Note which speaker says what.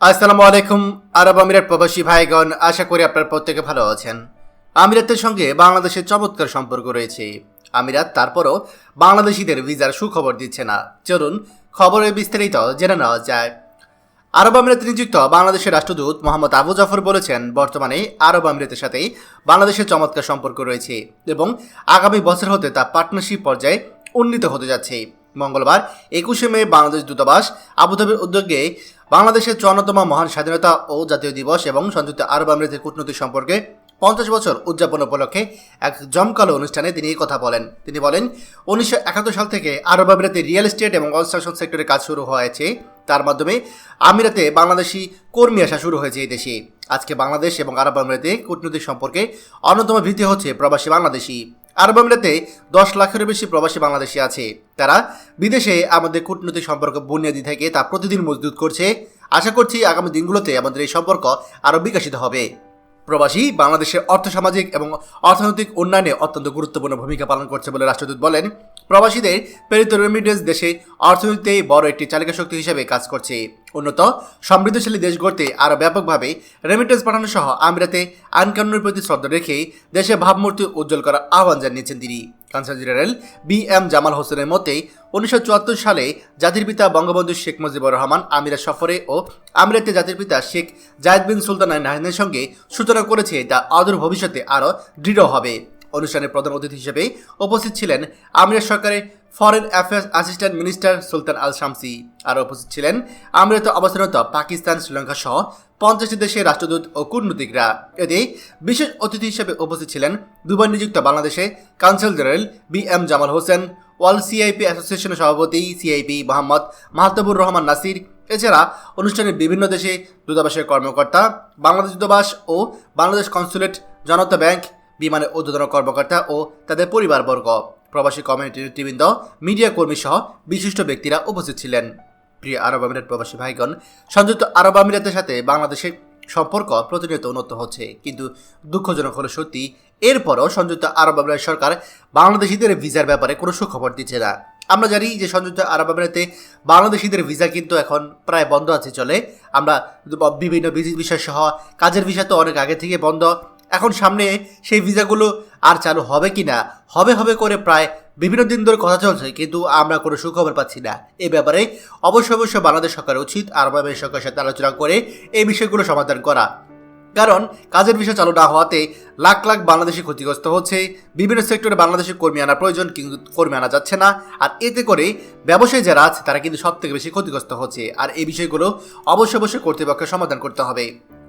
Speaker 1: আসসালামু আলাইকুম, আরব আমিরাত প্রবাসী ভাইগণ, আশা করি আপনার প্রত্যেকে ভালো আছেন। আমিরাতের সঙ্গে বাংলাদেশের চমৎকার সম্পর্ক রয়েছে। আমিরাত তারপরও বাংলাদেশিদের ভিসার সুখবর দিচ্ছে না। চলুন খবরে বিস্তারিত জেনে নেওয়া যায় আরব আমিরাতে নিযুক্ত বাংলাদেশের রাষ্ট্রদূত মোহাম্মদ আবু জাফর বলেছেন, বর্তমানে আরব আমিরাতের সাথে বাংলাদেশের চমৎকার সম্পর্ক রয়েছে এবং আগামী বছর হতে তা পার্টনারশিপ পর্যায়ে উন্নীত হতে যাচ্ছে। মঙ্গলবার একুশে মে বাংলাদেশ দূতাবাস আবুধাবির উদ্যোগে বাংলাদেশের চুয়ান্নতম মহান স্বাধীনতা ও জাতীয় দিবস এবং সংযুক্ত আরব আমিরাতের কূটনৈতিক সম্পর্কে পঞ্চাশ বছর উদযাপন উপলক্ষে এক জমকালো অনুষ্ঠানে তিনি এই কথা বলেন। তিনি বলেন, উনিশশো একাত্তর সাল থেকে আরব আমিরাতে রিয়েল এস্টেট এবং কনস্ট্রাকশন সেক্টরে কাজ শুরু হয়েছে। তার মাধ্যমে আমিরাতে বাংলাদেশি কর্মী আসা শুরু হয়েছে এই দেশে। আজকে বাংলাদেশ এবং আরব আমিরাতে কূটনৈতিক সম্পর্কে অন্যতম ভিত্তি হচ্ছে প্রবাসী বাংলাদেশি। আরব আমিরাতে দশ লাখেরও বেশি প্রবাসী বাংলাদেশি আছে। তারা বিদেশে আমাদের কূটনৈতিক সম্পর্ক বুনিয়াদি থেকে তা প্রতিদিন মজবুত করছে। আশা করছি আগামী দিনগুলোতে আমাদের এই সম্পর্ক আরও বিকশিত হবে। প্রবাসী বাংলাদেশের অর্থসামাজিক এবং অর্থনৈতিক উন্নয়নে অত্যন্ত গুরুত্বপূর্ণ ভূমিকা পালন করছে বলে রাষ্ট্রদূত বলেন। প্রবাসীদের প্রেরিত রেমিডেন্স দেশে অর্থনীতিতে বড় একটি চালিকা শক্তি হিসেবে কাজ করছে। উন্নত, সমৃদ্ধশালী দেশ গড়তে আরও ব্যাপকভাবে রেমিডেন্স পাঠানো সহ আমিরাতে আইনকানুনের প্রতি শ্রদ্ধা রেখে দেশে ভাবমূর্তি উজ্জ্বল করার আহ্বান জানিয়েছেন তিনি। Council general B M Jamal হোসেনের মতে, উনিশশো চুয়াত্তর সালে জাতির পিতা বঙ্গবন্ধু শেখ মুজিবুর রহমান আমিরা সফরে ও আমিরাতে জাতির পিতা শেখ জায়দ বিন সুলতান নাহিনের সঙ্গে সূচনা করেছে। তা অদূর ভবিষ্যতে আরও দৃঢ় হবে। অনুষ্ঠানে প্রধান অতিথি হিসেবে উপস্থিত ছিলেন আমিরাত সরকারের foreign affairs assistant minister Sultan Al Shamsi. আর উপস্থিত ছিলেন আমিরাত অবস্থানত পাকিস্তান, শ্রীলঙ্কা সহ পঞ্চাশটি দেশের রাষ্ট্রদূত ও কূটনীতিকরা। এতে বিশেষ অতিথি হিসেবে উপস্থিত ছিলেন দুবার নিযুক্ত বাংলাদেশে council general B M Jamal Hossain ওয়াল সিআইপি অ্যাসোসিয়েশনের সভাপতি সিআইপি মোহাম্মদ মাহতাবুর রহমান নাসির। এছাড়া অনুষ্ঠানে বিভিন্ন দেশে দূতাবাসের কর্মকর্তা, বাংলাদেশ দূতাবাস ও বাংলাদেশ কনসুলেট জনতা ব্যাংক বিমানে ঊর্ধ্বতন কর্মকর্তা ও তাদের পরিবারবর্গ। প্রবাসী কমিউনিটির নেতৃবৃন্দ, মিডিয়া কর্মী সহ বিশিষ্ট ব্যক্তিরা উপস্থিত ছিলেন। প্রিয় আরব আমিরাত প্রবাসী ভাইগণ, সংযুক্ত আরব আমিরাতের সাথে বাংলাদেশের সম্পর্ক প্রতিনিয়ত উন্নত হচ্ছে। কিন্তু দুঃখজনক হলো সত্যি, এরপরও সংযুক্ত আরব আমিরাত সরকার বাংলাদেশিদের ভিসার ব্যাপারে কোনো সুখবর দিচ্ছে না। আমরা জানি যে সংযুক্ত আরব আমিরাতে বাংলাদেশিদের ভিসা কিন্তু এখন প্রায় বন্ধ আছে চলে। আমরা বিভিন্ন বিষয় সহ কাজের ভিসা তো অনেক আগে থেকে বন্ধ। এখন সামনে সেই ভিসাগুলো আর চালু হবে কি না হবে হবে করে প্রায় বিভিন্ন দিন ধরে কথা চলছে, কিন্তু আমরা কোনো সুখবর পাচ্ছি না। এ ব্যাপারে অবশ্যই অবশ্যই বাংলাদেশ সরকার উচিত আমিরাত সরকারের সাথে আলোচনা করে এই বিষয়গুলো সমাধান করা। কারণ কাজের বিষয় চালু না হওয়াতে লাখ লাখ বাংলাদেশি ক্ষতিগ্রস্ত হচ্ছে, বিভিন্ন সেক্টরে বাংলাদেশি কর্মী আনা প্রয়োজন, কিন্তু কর্মী আনা যাচ্ছে না। আর এতে করে ব্যবসায়ী যারা আছে, তারা কিন্তু সব থেকে বেশি ক্ষতিগ্রস্ত হচ্ছে। আর এই বিষয়গুলো অবশ্যই অবশ্যই কর্তৃপক্ষের সমাধান করতে হবে।